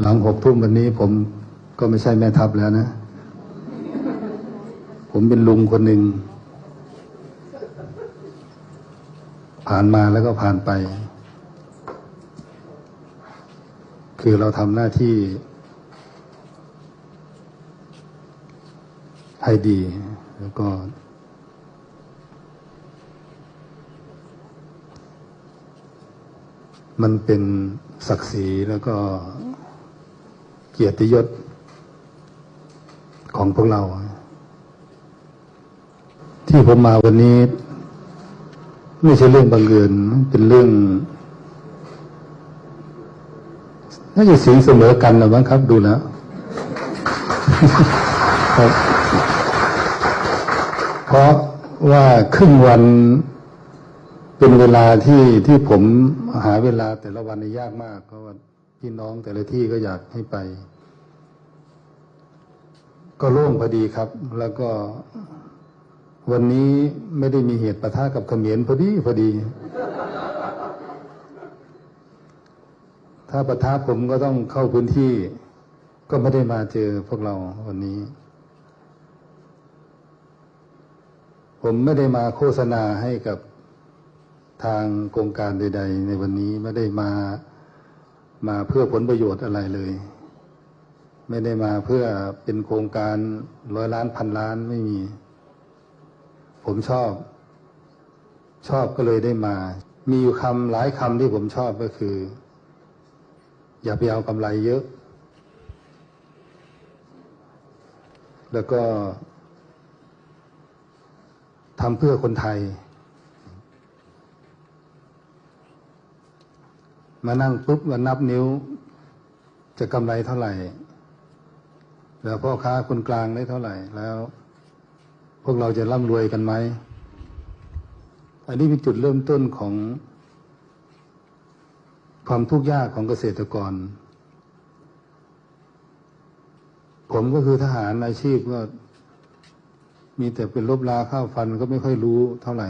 หลังหกทุ่มวันนี้ผมก็ไม่ใช่แม่ทัพแล้วนะ ผมเป็นลุงคนหนึ่ง ผ่านมาแล้วก็ผ่านไป คือเราทำหน้าที่ให้ดี แล้วก็ มันเป็นศักดิ์ศรีแล้วก็ เกียรติยศของพวกเรา ที่ผมมาวันนี้ ไม่ใช่เรื่องบังเอิญเป็นเรื่องน่าจะสิงเสมอกันนะบ้งครับ ดูแล้วเพราะว่าครึ่งวันเป็นเวลาที่ที่ผมหาเวลาแต่ละวันนี่ยากมากเพราะว่า พี่น้องแต่ละที่ก็อยากให้ไป ก็โล่งพอดีครับ แล้วก็วันนี้ไม่ได้มีเหตุประทะกับเขมรพอดีพอดี ถ้าประทะผมก็ต้องเข้าพื้นที่ ก็ไม่ได้มาเจอพวกเราวันนี้ ผมไม่ได้มาโฆษณาให้กับทางโครงการใด ๆ ในวันนี้ไม่ได้มา มาเพื่อผลประโยชน์อะไรเลย ไม่ได้มาเพื่อเป็นโครงการร้อยล้านพันล้านไม่มี ผมชอบ ชอบก็เลยได้มา มีอยู่คำหลายคำที่ผมชอบก็คือ อย่าไปเอากำไรเยอะ แล้วก็ทำเพื่อคนไทย มานั่งปุ๊บก็นับนิ้ว จะกำไรเท่าไหร่ แล้วพ่อค้าคนกลางได้เท่าไหร่ แล้ว พวกเราจะร่ำรวยกันไหมอันนี้เป็นจุดเริ่มต้นของ ความทุกข์ยากของเกษตรกร ผมก็คือทหารอาชีพก็มีแต่เป็นลบลาข้าวฟันก็ไม่ค่อยรู้เท่าไหร่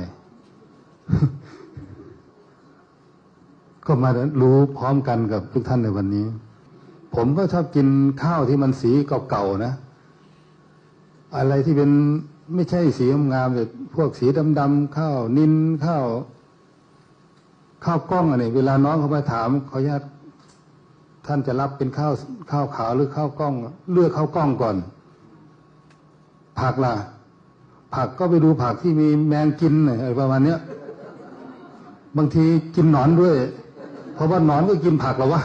ก็มารู้พร้อมกันกับทุกท่านในวันนี้ ผมก็ชอบกินข้าวที่มันสีเก่าๆนะ อะไรที่เป็นไม่ใช่สีงามๆแบบพวกสีดำๆข้าวนินข้าวข้าวกล้องอะไรเวลาน้องเขามาถามขออนุญาตท่านจะรับเป็นข้าวข้าวขาวหรือข้าวกล้อง เลือกข้าวกล้องก่อน ผักล่ะ ผักก็ไปดูผักที่มีแมงกินอยอะไรประมาณเนี้ยบางทีกินหนอนด้วย เพราะว่านอนก็กินผักหรอวะ